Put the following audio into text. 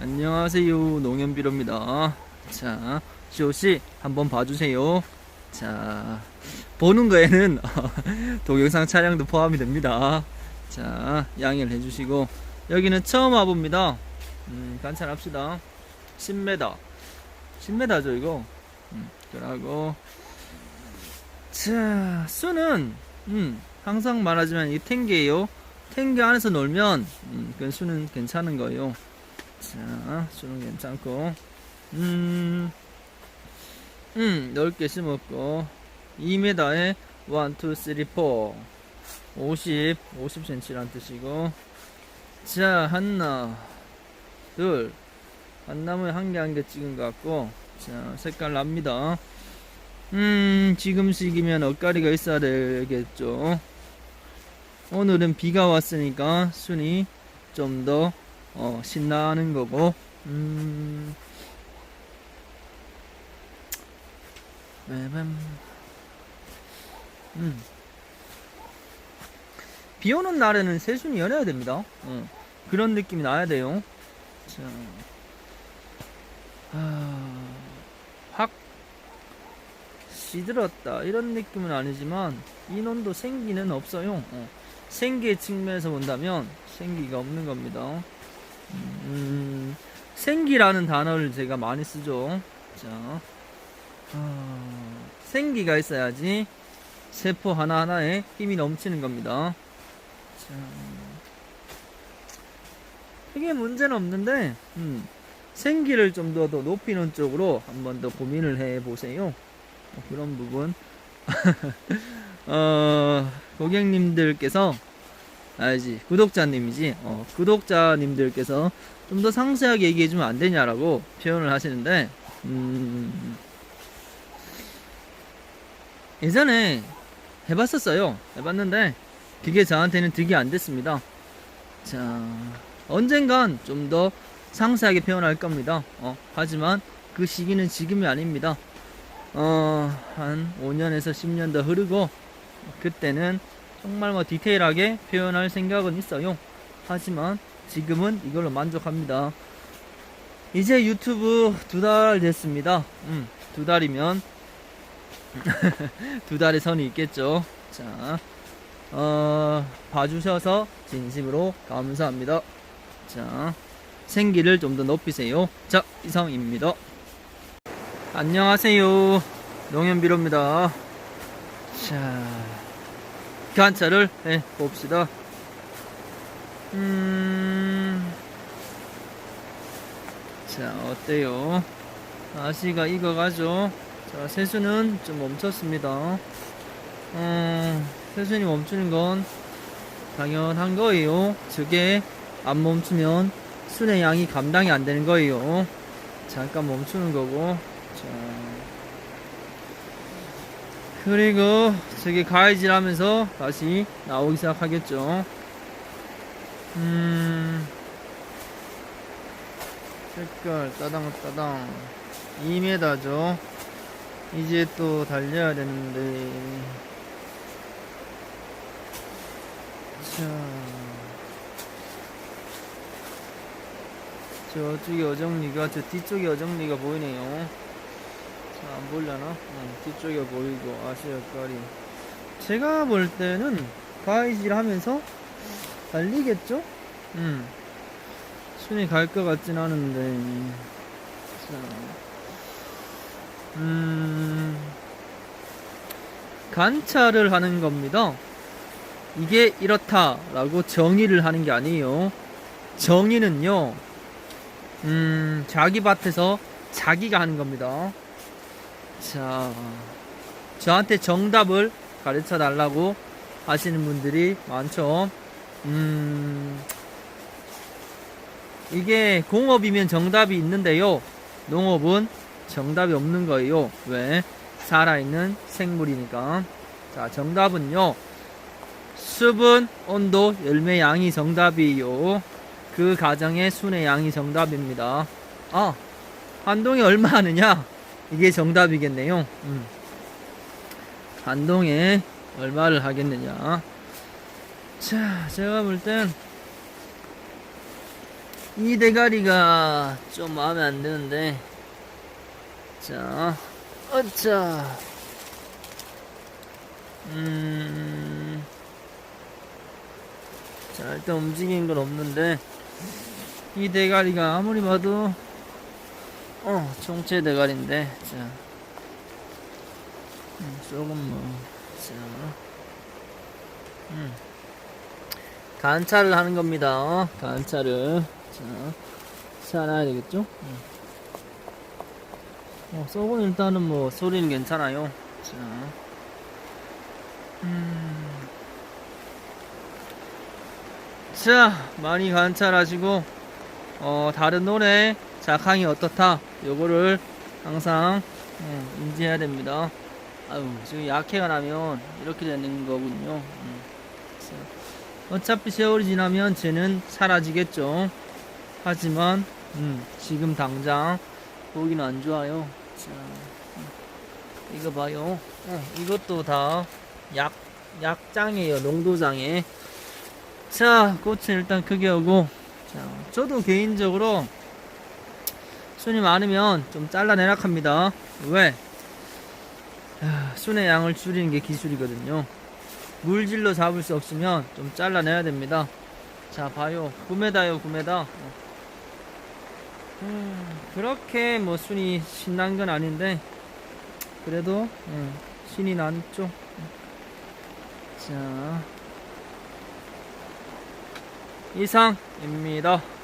안녕하세요 농연비로입니다. 자 시오씨 한번 봐주세요. 자 보는 거에는 동영상 촬영도 포함이 됩니다. 자 양해를 해주시고. 여기는 처음 와봅니다. 음, 관찰합시다. 10m 10m죠 이거? 음, 그러고. 자 수는 음, 항상 말하지만 이 탱게예요. 탱게 안에서 놀면 음, 그 수는 괜찮은 거예요 자, 수는 괜찮고, 음, 음, 넓게 심었고, 2m에 1, 2, 3, 4, 50, 50cm란 뜻이고, 자, 하나, 둘, 한 나무에 한 개 한 개 찍은 것 같고, 자, 색깔 납니다. 음, 지금 시기면 엇가리가 있어야 되겠죠. 오늘은 비가 왔으니까 순이 좀더 어, 신나는 거고, 음. 음. 비 오는 날에는 새순이 열어야 됩니다. 어, 그런 느낌이 나야 돼요. 자, 아, 확 시들었다. 이런 느낌은 아니지만, 인원도 생기는 없어요. 어, 생기의 측면에서 본다면, 생기가 없는 겁니다. 음, 생기라는 단어를 제가 많이 쓰죠. 자, 아, 생기가 있어야지 세포 하나하나에 힘이 넘치는 겁니다. 자, 크게 문제는 없는데, 음, 생기를 좀 더 더 높이는 쪽으로 한번 더 고민을 해 보세요. 뭐 그런 부분. 어, 고객님들께서 알지? 구독자님이지? 어, 구독자님들께서 좀 더 상세하게 얘기해주면 안 되냐라고 표현을 하시는데 음, 예전에 해봤었어요. 해봤는데 그게 저한테는 득이 안 됐습니다. 자 언젠간 좀 더 상세하게 표현할 겁니다. 어, 하지만 그 시기는 지금이 아닙니다. 어, 한 5년에서 10년 더 흐르고 그때는 정말 뭐 디테일하게 표현할 생각은 있어요. 하지만 지금은 이걸로 만족합니다. 이제 유튜브 두 달 됐습니다. 음, 두 달이면 두 달의 선이 있겠죠. 자, 어, 봐주셔서 진심으로 감사합니다. 자, 생기를 좀 더 높이세요. 자, 이상입니다. 안녕하세요. 농현비로입니다. 자, 관찰을 해 봅시다. 음, 자, 어때요? 아시가 익어가죠? 자, 세수는 좀 멈췄습니다. 어, 세수이 멈추는 건 당연한 거예요. 저게 안 멈추면 순의 양이 감당이 안 되는 거예요. 잠깐 멈추는 거고. 자, 그리고 저기 가해질 하면서 다시 나오기 시작하겠죠. 음, 색깔 따당 따당 2m죠. 이제 또 달려야 되는데. 자, 저쪽에 어정리가 저 뒤쪽에 어정리가 보이네요. 자, 안 보려나? 응, 뒤쪽에 보이고, 아시아까리. 제가 볼 때는 가이질 하면서 달리겠죠? 음. 순위 갈 것 같진 않은데. 자. 음. 관찰을 하는 겁니다. 이게 이렇다 라고 정의를 하는 게 아니에요. 정의는요, 음, 자기 밭에서 자기가 하는 겁니다. 자, 저한테 정답을 가르쳐 달라고 하시는 분들이 많죠. 음, 이게 공업이면 정답이 있는데요. 농업은 정답이 없는 거예요. 왜? 살아있는 생물이니까. 자, 정답은요. 수분, 온도, 열매 양이 정답이에요. 그 가정의 순의 양이 정답입니다. 아, 한동이 얼마 하느냐? 이게 정답이겠네요. 음. 한동에 얼마를 하겠느냐. 자, 제가 볼 땐 이 대가리가 좀 마음에 안 드는데 자 어차 음. 자, 일단 움직이는 건 없는데, 이 대가리가 아무리 봐도, 어, 총체 대가리인데, 자. 음, 조금 뭐, 자. 음. 관찰을 하는 겁니다. 어? 관찰을. 자. 살아야 되겠죠? 음. 어, 썩은 일단은 뭐, 소리는 괜찮아요. 자. 음. 자, 많이 관찰하시고, 어, 다른 노래, 작황이 어떻다, 요거를 항상, 음, 인지해야 됩니다. 아유, 지금 약해가 나면 이렇게 되는 거군요. 음. 자, 어차피 세월이 지나면 쟤는 사라지겠죠. 하지만, 음, 지금 당장 보기는 안 좋아요. 자, 음, 이거 봐요. 어, 이것도 다 약, 약장이에요. 농도장에. 자, 꽃은 일단 크게 오고. 자, 저도 개인적으로 순이 많으면 좀 잘라내라 합니다. 왜? 아, 순의 양을 줄이는 게 기술이거든요. 물질로 잡을 수 없으면 좀 잘라내야 됩니다. 자, 봐요. 9m요, 9m. 어. 음, 그렇게 뭐 순이 신난 건 아닌데, 그래도, 음, 신이 났죠. 자, 이상입니다.